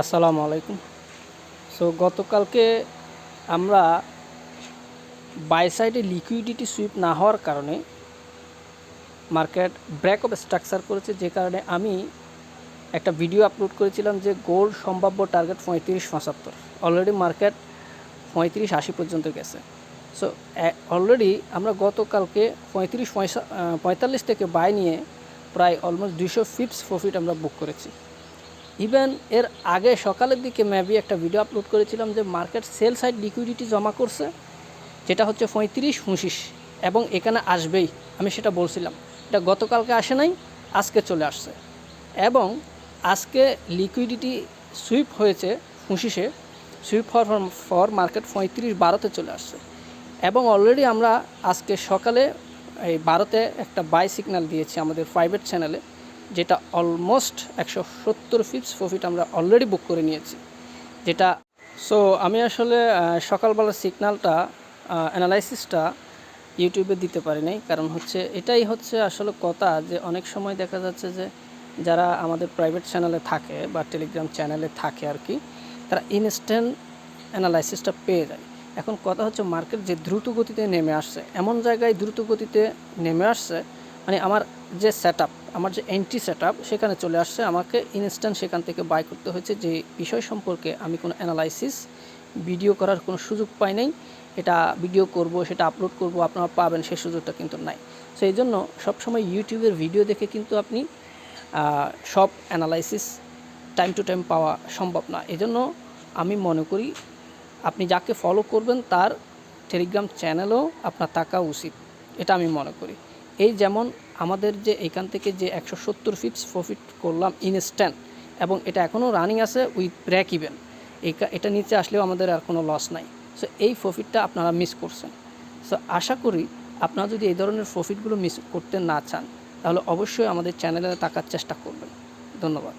আসসালামু আলাইকুম। সো গতকালকে আমরা বাই সাইডে লিকুইডিটি সুইপ না হওয়ার কারণে মার্কেট ব্রেক অফ স্ট্রাকচার করেছে, যে কারণে আমি একটা ভিডিও আপলোড করেছিলাম যে গোল্ড সম্ভাব্য টার্গেট পঁয়ত্রিশ পঁচাত্তর। অলরেডি মার্কেট পঁয়ত্রিশ আশি পর্যন্ত গেছে। সো অলরেডি আমরা গতকালকে পঁয়ত্রিশ পঁয়তাল্লিশ থেকে বাই নিয়ে প্রায় অলমোস্ট দুশো ফিপস প্রফিট আমরা বুক করেছি। ইভেন এর আগে সকালের দিকে মেবি একটা ভিডিও আপলোড করেছিলাম যে মার্কেট সেল সাইড লিকুইডিটি জমা করছে, যেটা হচ্ছে পঁয়ত্রিশ পঁচিশ, এবং এখানে আসবেই, আমি সেটা বলছিলাম। এটা গতকালকে আসে নাই, আজকে চলে আসছে। এবং আজকে লিকুইডিটি সুইপ হয়েছে পঁচিশে সুইপ ফর ফর মার্কেট পঁয়ত্রিশ বারোতে চলে আসছে। এবং অলরেডি আমরা আজকে সকালে এই বারোতে একটা বাই সিগন্যাল দিয়েছি আমাদের প্রাইভেট চ্যানেলে যেটা অলমোস্ট একশো সত্তর ফিপস প্রফিট আমরা অলরেডি বুক করে নিয়েছি। যেটা সো আমি আসলে আহ, সকালবেলার সিগন্যালটা অ্যানালাইসিসটা ইউটিউবে দিতে পারি নাই। কারণ হচ্ছে এটাই হচ্ছে আসলে কথা যে অনেক সময় দেখা যাচ্ছে যে যারা আমাদের প্রাইভেট চ্যানেলে থাকে বা টেলিগ্রাম চ্যানেলে থাকে আর কি তারা ইনস্ট্যান্ট অ্যানালাইসিসটা পেয়ে যায়। এখন কথা হচ্ছে মার্কেট যে দ্রুত গতিতে নেমে আসছে এমন জায়গায় দ্রুত গতিতে নেমে আসছে মানে আমার যে সেট আমার যে এন্ট্রি সেট সেখানে চলে আসছে। আমাকে ইনস্ট্যান্ট সেখান থেকে বাই করতে হয়েছে। যে বিষয় সম্পর্কে আমি কোনো অ্যানালাইসিস ভিডিও করার কোনো সুযোগ পাই নাই। এটা ভিডিও করব, সেটা আপলোড করব, আপনারা পাবেন, সেই সুযোগটা কিন্তু নাই। সো এই জন্য সবসময় ইউটিউবের ভিডিও দেখে কিন্তু আপনি সব অ্যানালাইসিস টাইম টু টাইম পাওয়া সম্ভব না। এজন্য আমি মনে করি, আপনি যাকে ফলো করবেন, তার টেলিগ্রাম চ্যানেলও আপনার থাকা উচিত। এটা আমি মনে করি। এই যেমন আমাদের যে এখান থেকে যে একশো সত্তর ফিপস প্রফিট করলাম ইনস্ট্যান্ট এবং এটা এখনও রানিং আছে উইথ ব্র্যাক ইভেন এটা নিচে আসলেও আমাদের আর কোনো লস নাই। সো এই প্রফিটটা আপনারা মিস করছেন। সো আশা করি আপনারা যদি এই ধরনের প্রফিটগুলো মিস করতে না চান, তাহলে অবশ্যই আমাদের চ্যানেলে তাকার চেষ্টা করবেন। ধন্যবাদ।